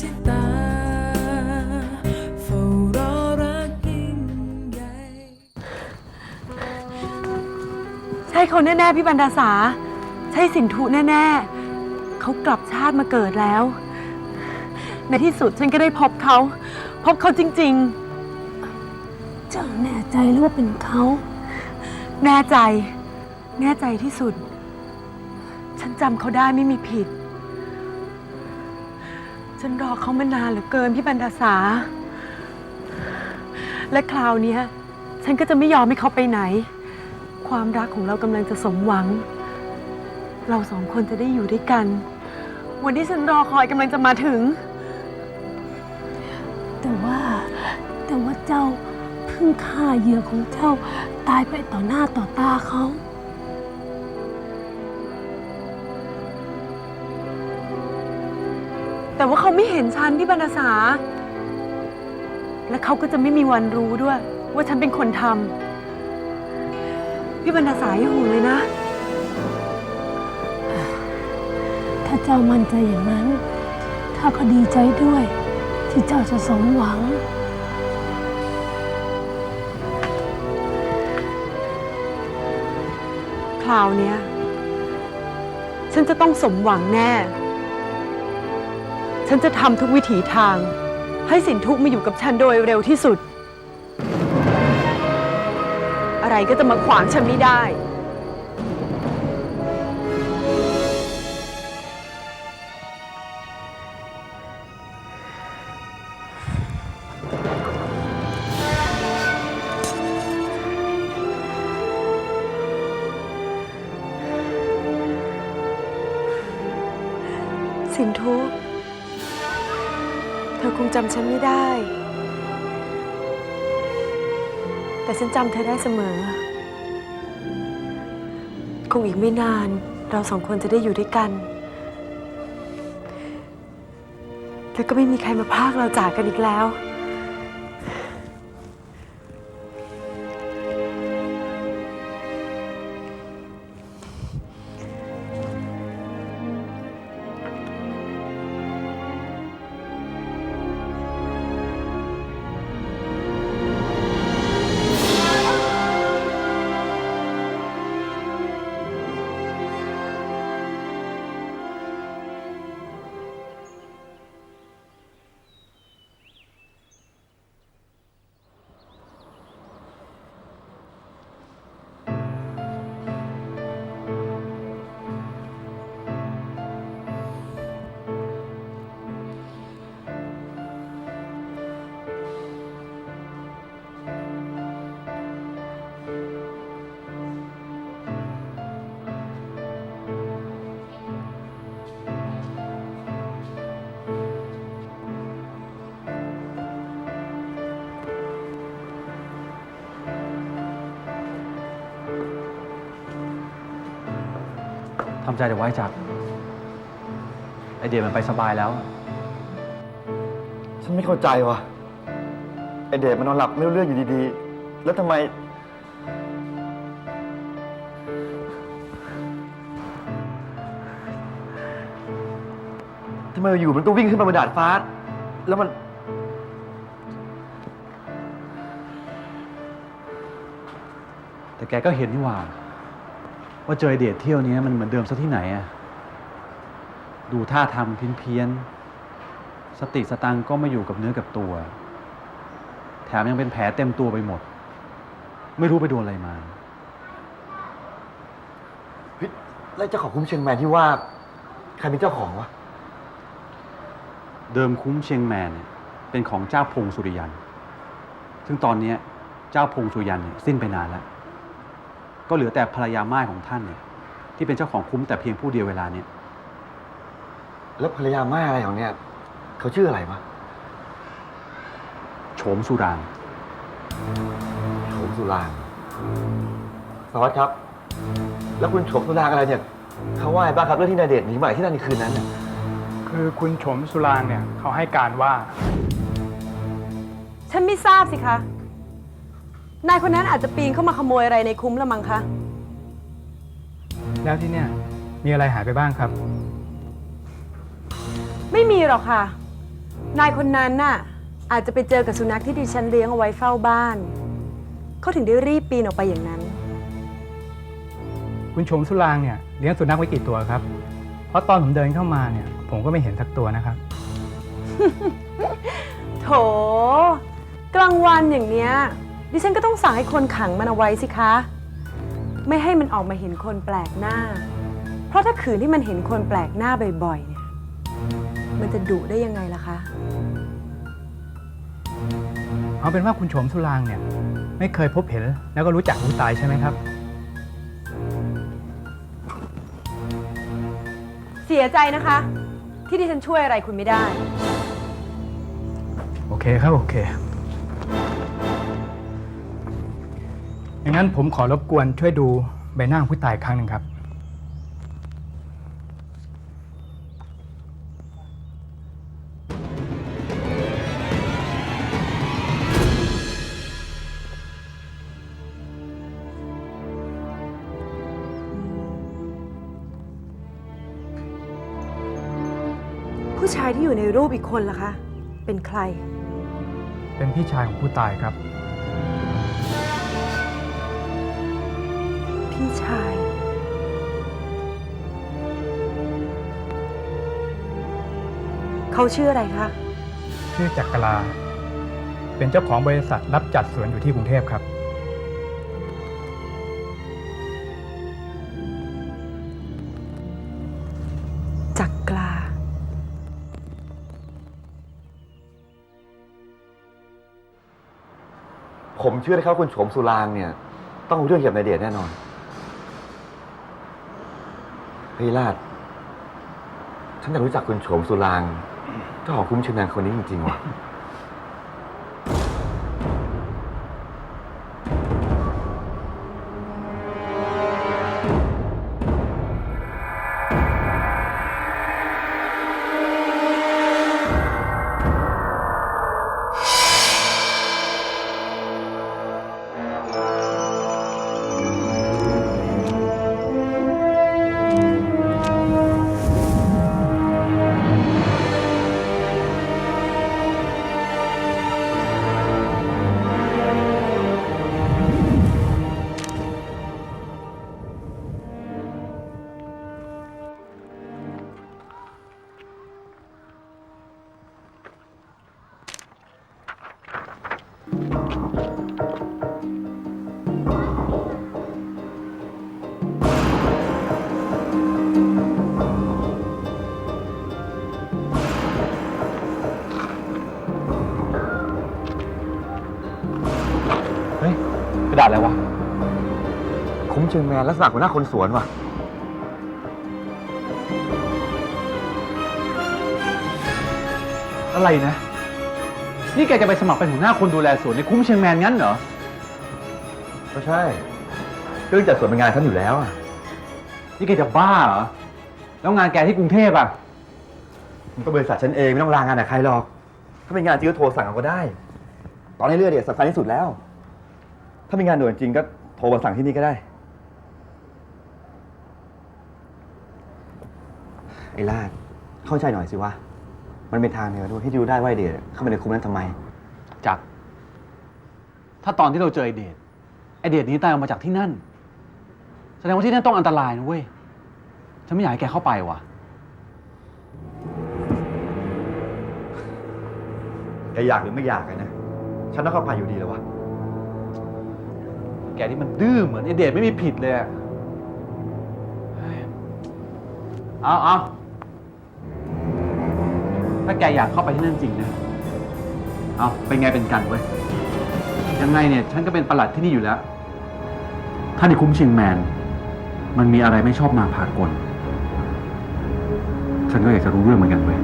ที่ตาเฝ้ารอรักยิ่งใหญ่ใช่เขาแน่ ๆ พี่บรรดาษาใช่สินทุแน่ ๆ เขากลับชาติมาเกิดแล้ว ในที่สุดฉันก็ได้พบเขา พบเขาจริงเจ้าแน่ใจหรือว่าเป็นเขาๆแน่ใจ แน่ใจที่สุด ฉันจำเขาได้ไม่มีผิด ฉันรอเขามานานเหลือเกินพี่บรรดาษาและคราวเนี้ย ฉันก็จะไม่ยอมให้เขาไปไหน ความรักของเรากำลังจะสมหวัง เราสองคนจะได้อยู่ด้วยกัน วันที่ฉันรอคอยกำลังจะมาถึง แต่ว่า แต่ว่าเจ้าเพิ่งฆ่าเหยื่อของเจ้าตายไปต่อหน้าต่อตาเขา แต่ว่าเขาไม่เห็นฉันพี่บรรณษาและเขาก็จะไม่มีวันรู้ด้วย ว่าฉันเป็นคนทำพี่บรรณษาอย่าห่วงเลยนะ ถ้าเจ้ามั่นใจอย่างนั้นข้าก็ดีใจด้วย ที่เจ้าจะสมหวังคราวเนี้ยฉันจะต้องสมหวังแน่ ฉันจะทำทุกวิถีทาง ให้สินทุกมาอยู่กับฉันโดยเร็วที่สุด อะไรก็จะมาขวางฉันไม่ได้ สินทุก คงจำฉันไม่ได้ แต่ฉันจำเธอได้เสมอ คงอีกไม่นานเราสองคนจะได้อยู่ด้วยกัน แล้วก็ไม่มีใครมาพากเราจากกันอีกแล้ว ทำใจเดี๋ยวไว้จักไอเดียมันไปสบายแล้ว ฉันไม่เข้าใจว่ะ ไอเดชมันนอนหลับไม่รู้เรื่องอยู่ดีๆ แล้วทำไม ทำไมอยู่มันก็วิ่งขึ้นมาบนดาดฟ้า แล้วมัน แต่แกก็เห็นนี่หว่า ว่าเจอไอเดทเที่ยวนี้มันเหมือนเดิมซะที่ไหนอะดูท่าทางมันเพี้ยนๆสติสตังค์ก็ไม่อยู่กับเนื้อกับตัว แถมยังเป็นแผลเต็มตัวไปหมด ไม่รู้ไปโดนอะไรมาเฮ้ยแล้วเจ้าของคุ้มเชียงแมนที่ว่า ใครเป็นเจ้าของวะ เดิมคุ้มเชียงแมนเนี่ยเป็นของเจ้าพงสุริยัน ซึ่งตอนเนี้ยเจ้าพงสุริยันเนี่ยสิ้นไปนานแล้ว ก็เหลือแต่ภรรยาม่ายของท่านเนี่ยที่เป็นเจ้าของคุ้มแต่เพียงผู้เดียวเวลาเนี้ยแล้วภรรยาม่ายอะไรของเนี่ยเขาชื่ออะไรวะโฉมสุรางโฉมสุรางสวัสดีครับ แล้วคุณโฉมสุรางอะไรเนี่ยเขาว่าไงบ้างครับเรื่องที่นายเดชหนีใหม่ที่นั่นในคืนนั้นน่ะคือคุณโฉมสุรางเนี่ยเขาให้การว่า ฉันไม่ทราบสิคะ นายคนนั้นอาจจะปีนเข้ามาขโมยอะไรในคุ้มละมั้งคะ แล้วที่เนี่ยมีอะไรหายไปบ้างครับ ไม่มีหรอกค่ะ นายคนนั้นน่ะอาจจะไปเจอกับสุนัขที่ดิฉันเลี้ยงเอาไว้เฝ้าบ้าน เขาถึงได้รีบปีนออกไปอย่างนั้น คุณชมสุรางเนี่ยเลี้ยงสุนัขไว้กี่ตัวครับ เพราะตอนผมเดินเข้ามาเนี่ย ผมก็ไม่เห็นสักตัวนะครับ โถ กลางวันอย่างเนี้ย ดิฉันก็ต้องสั่งให้คนขังมันเอาไว้สิคะ ไม่ให้มันออกมาเห็นคนแปลกหน้า เพราะถ้าขืนที่มันเห็นคนแปลกหน้าบ่อยๆเนี่ย มันจะดุได้ยังไงล่ะคะ เอาเป็นว่าคุณชมสุรางเนี่ย ไม่เคยพบเห็นแล้วก็รู้จักผู้ตายใช่ไหมครับ เสียใจนะคะ ที่ดิฉันช่วยอะไรคุณไม่ได้ โอเคครับ โอเค อย่างนั้นผมขอรบกวนช่วยดูใบหน้าของผู้ตายอีกครั้งหนึ่งครับ ผู้ชายที่อยู่ในรูปอีกคนล่ะคะ เป็นใคร เป็นพี่ชายของผู้ตายครับ พี่ชาย เขาชื่ออะไรคะ ชื่อจักรลา เป็นเจ้าของบริษัทรับจัดสวนอยู่ที่กรุงเทพครับ จักกลาผมเชื่อเลยครับว่าคุณโฉมสุรางเนี่ย ต้องรู้เรื่องเกี่ยวกับนายเดชแน่นอน เฮ้ยลาดฉันอยากรู้จักคุณโฉมสุรางเจ้าของคุ้มเชิงงานคนนี้จริงๆว่ะ คุ้มเชิงแมนลักษณะของหน้าคนสวนว่ะ อะไรนะ นี่แกจะไปสมัครเป็นหัวหน้าคนดูแลสวนในคุ้มเชียงแมนงั้นเหรอ ก็ใช่เรื่องจัดสวนเป็นงานฉันอยู่แล้วอะนี่แกจะบ้าเหรอ แล้วงานแกที่กรุงเทพอะ มันก็บริษัทฉันเองไม่ต้องลางานกับใครหรอก ถ้าเป็นงานจริงก็โทรสั่งเอาก็ได้ ตอนนี้เรื่องเดชสำคัญที่สุดแล้ว ถ้าเป็นงานด่วนจริงก็โทรมาสั่งที่นี่ก็ได้ ไอ้ลาดเข้าใจหน่อยสิวะ มันเป็นทางเดียวด้วยที่จะรู้ได้ว่าไอเดชเข้ามาในคุมนั้นทำไม จักรถ้าตอนที่เราเจอไอเดทไอเดทหนี้ตายออกมาจากที่นั่น แสดงว่าที่นั่นต้องอันตรายนะเว้ย ฉันไม่อยากให้แกเข้าไปว่ะ แกอยากหรือไม่อยากอะนะ ฉันต้องเข้าไปอยู่ดีแล้ววะ แกนี่มันดื้อเหมือนไอเดทไม่มีผิดเลยอะเฮ้ยเอาเอา ถ้าแกอยากเข้าไปที่นั่นจริงนะ เอาเป็นไงเป็นกันเว้ย ยังไงเนี่ย ฉันก็เป็นประหลัดที่นี่อยู่แล้ว ถ้าในคุ้มเชียงแมน มันมีอะไรไม่ชอบมาพากล ฉันก็อยากจะรู้เรื่องเหมือนกันเว้ย